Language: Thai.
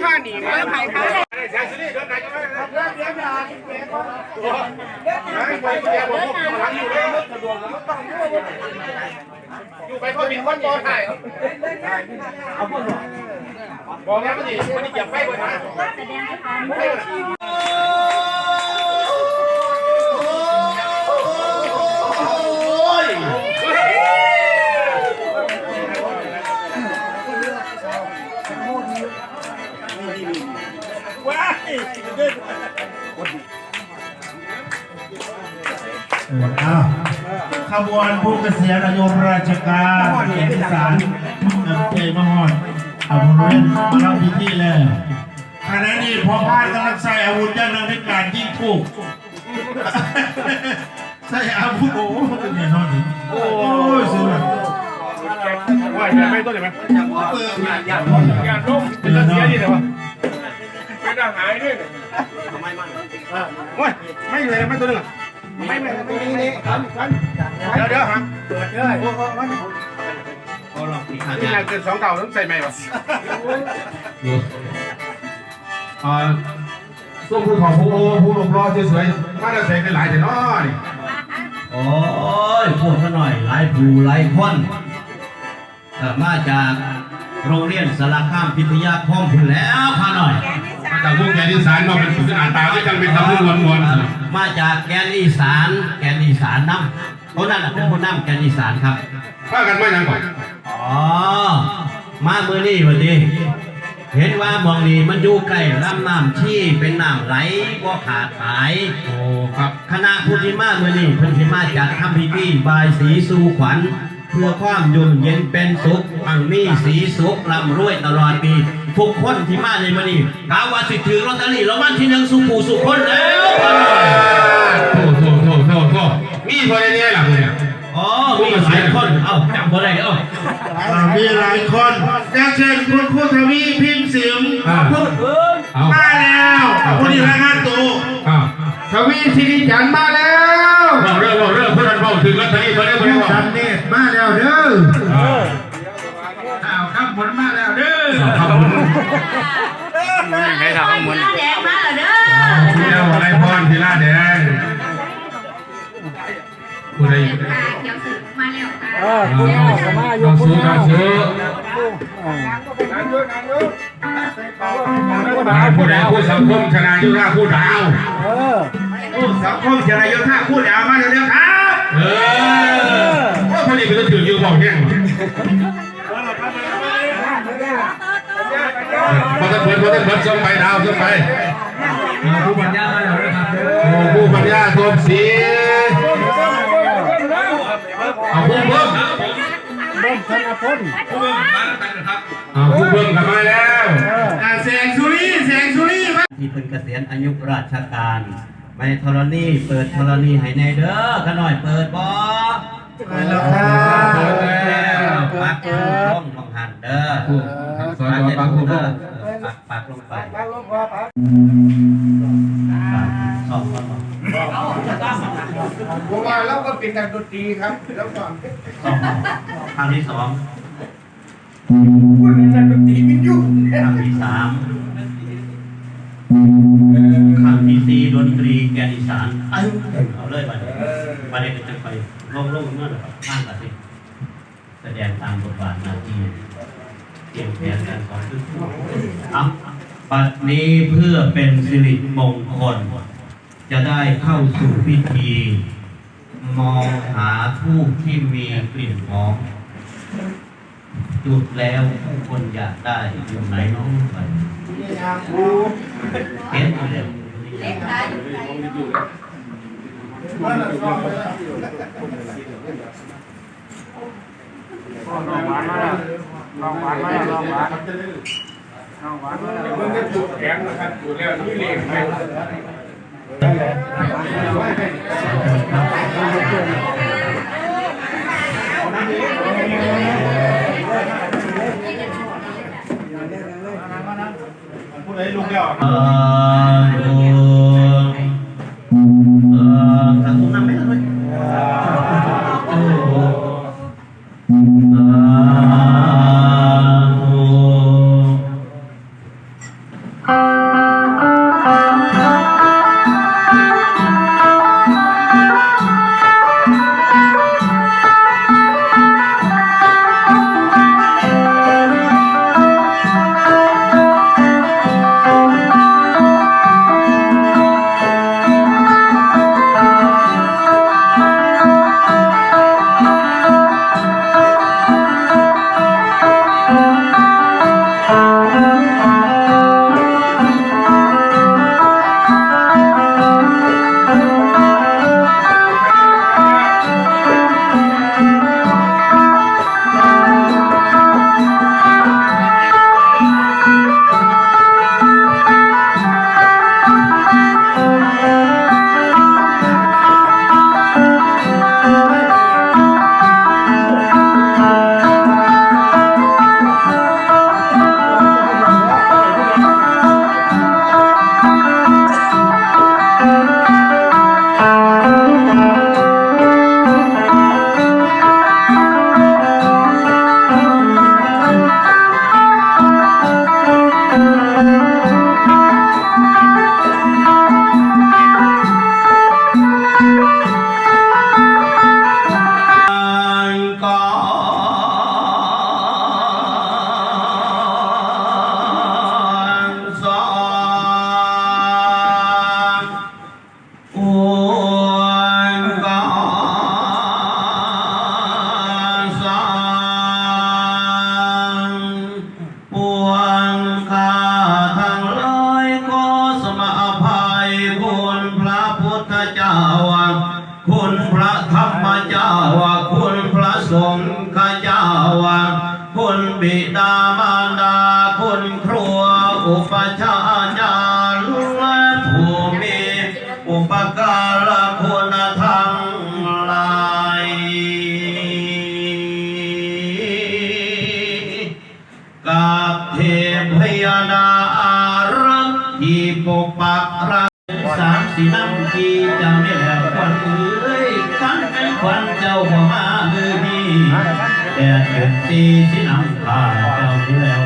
ค่าหนีมาไผ่ค่าอยู่ไปพอมีคนบอลถ่ายบอกแล้วมันดิมันดิเก็บไฟบนนะ วนผู้เกษียณอายุราชการเอกสารนำเจมหอดเอาบริเวณมาเล่าพิธีแล้วขณะนี้พอพานกำลังใส่อาวุธย่างนักในการยิงถูกใส่อาวุธโอ้โหเนี่ยนอนถึงโอ้ยสุดยอดว่าจะไม่ต้นเลยไหมอย่าล้มอย่าล้มเป็นเสียดีเลยวะเป็นทหารด้วยโอ้ยไม่เลยไม่ตัวนึง ไม่ไม่ไม่มีนี่ฟันี่เดี๋ยวเดี๋ยวครับเปิดเลยนี่นานเกินสองเต่าต้องใส่ไหมวะอ่าส้มผู้ของผู้โอผู้หลบรอสวยๆมาได้ใส่กันหลายแต่น้อยโอ้ยพูดซะหน่อยหลายผู้หลายคนมาจากโรงเรียนสารคามพิทยาคมพุ่นแล้วพาหน่อยมาจากพวกแกนอีสานมาเป็นสุดอ่านตาก็จังเป็นทำเรื่องวลๆ มาจากแกนอีสาน แกนอีสานน้ำเขานั่นแหละเป็นผู้นำแกนอีสานครับว่ากันมาอย่างก่อนอ๋อมาเมื่อนี้พอดีเห็นว่าหมองนี้มันอยู่ใกล้ลำน้ำที่เป็นน้ำไหลบ่ขาดหายโอ้ครับคณะผู้ที่มาเมื่อนี้เพิ่นสิมาจัดทำพิธีบายสีสู่ขวัญ เพื่อความยุ่งเย็นเป็นสุขมั่งมีสีสุขร่ำรวยตลอดปีทุกคนที่มาในมื่อนี้กาวาสิถือลอตเตอรี่รางวัลที่หนึ่งสุขูสุขคนแล้วโทษโทษโทษโทษโทษมีพอได้เนี่ยหลังเนี่ยอ๋อมีหลายคน เอ้าจำบ่ได้เอ้ามีหลายคนอย่างเช่นคุณครูทวีพิมพ์เสียงอ่าเอามาแล้วคนนี้รายงานตัวทวีสิริจันมาแล้วเรื่องบอกเรื่องเพื่อนบอกถึงแลอตเตอรี่มาเรื่องมาเรื่องจันเนต มาแล้วเด้อข่าวครับผลมาแล้วเด้อครับผมให้ทำมันแดงมาแล้วเด้อทีแล้วอะไรพรทีละแดงผู้ใดค่ะเขียวสึกมาแล้วค่ะลองซื้อลองซื้อผู้ใดผู้สังคมชนะยุราผู้ดาวผู้สังคมเจริญยศท่าคู่เดี๋ยวมาเร็วๆครับ เออว่าคนนี้เป็นถือยูบอกเนี่ยพอจะเปิดพอจะเปิดส่งไปดาวส่งไปผู้ปัญญามาแล้วนะครับโอ้ผู้ปัญญาทมสีเอาผู้เบิ้มผู้เบิ่งมาแล้วกันนะครับเอาผู้เบิ้มกลับมาแล้วแสงสุรีแสงสุรีมาที่เพิ่นเกษียณอายุราชการ ไม่ธรณีเปิดธรณีให้แน่เด้อกันหน่อยเปิดบ่ไปแล้วครับเปิดแล้วปักลงลงหันเด้อสอนว่าปังผู้เบิ้มปักปักลงไปสองคนผมว่าเราก็เป็นการดนตรีครับ แล้วก่อนสองครั้งที่สองคุณเป็นการดนตรีมิยุ่งครั้งที่สาม แกนอีสานเอาเอาเลยไปไปเลยจะไปลงลงนั่นแหละข้างกันสิแสดงตามบทบาทหน้าที่เตรียมแผนการสอนขึ้นอะปัดนี้เพื่อเป็นสิริมงคล จะได้เข้าสู่พิธี มองหาทูบที่มีกลิ่นหอมจุดแล้วผู้คนอยากได้อยู่ไหนน้องไปเห็นอยู่ แล้วเล็กค่ะอยู่ไหนมึงจะจุดแขนนะครับจุดแล้วนี่เล็กไหมผู้ใดลุงแล้ว ดาคุณครัวอุปชาญาและผู้มีอุปการะคุณธรรมลายกับเทพยาดาอารักษ์ที่ปกปักรักสามสี่น้ำกีจะไม่แหลกควันเอ้ยขันเป็นควันเจ้าของ เกิดตีที่น้ำขาเจ้าเพื่อ